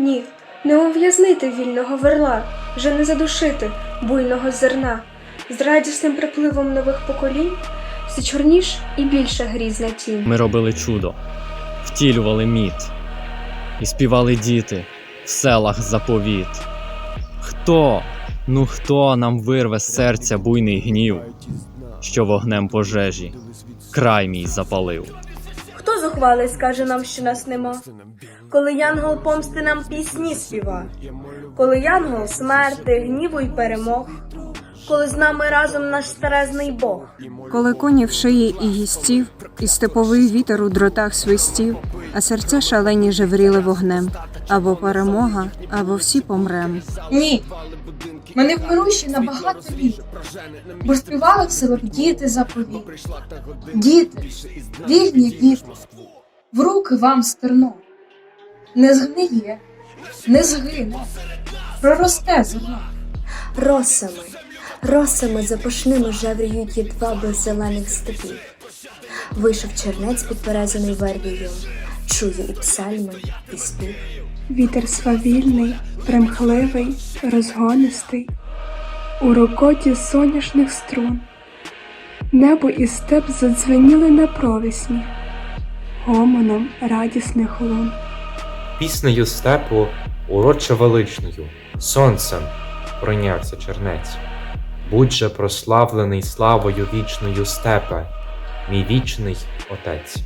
Ні, не ув'язнити вільного верла, вже не задушити буйного зерна. З радісним припливом нових поколінь все чорніш і більше грізна тінь. Ми робили чудо, втілювали міт, і співали діти в селах заповіт. Хто, ну хто нам вирве з серця буйний гнів, що вогнем пожежі край мій запалив? Хто зухвалий скаже нам, що нас нема? Коли янгол помсти нам пісні співа, коли янгол смерти, гніву й перемог, коли з нами разом наш старезний Бог. Коли коні в шиї і гістів, і степовий вітер у дротах свистів, а серця шалені жевріли вогнем, або перемога, або всі помрем. Ні. Ми не вмиру на багато літ, бо співали в селах діти заповіт. Діти, вільні діти, в руки вам стерно. Не згниє, не згине, проросте зерно. Росами, росами запашними жевріють без зелених степів. Вийшов чернець підперезаний вербієм, чує і псальми, і спів. Вітер свавільний, примхливий, розгонистий, у рокоті соняшних струн. Небо і степ задзвеніли на провісні, гомоном радісних лун. Піснею степу, уроче величною, сонцем пройнявся чернець. Будь же прославлений славою вічною степе, мій вічний отець.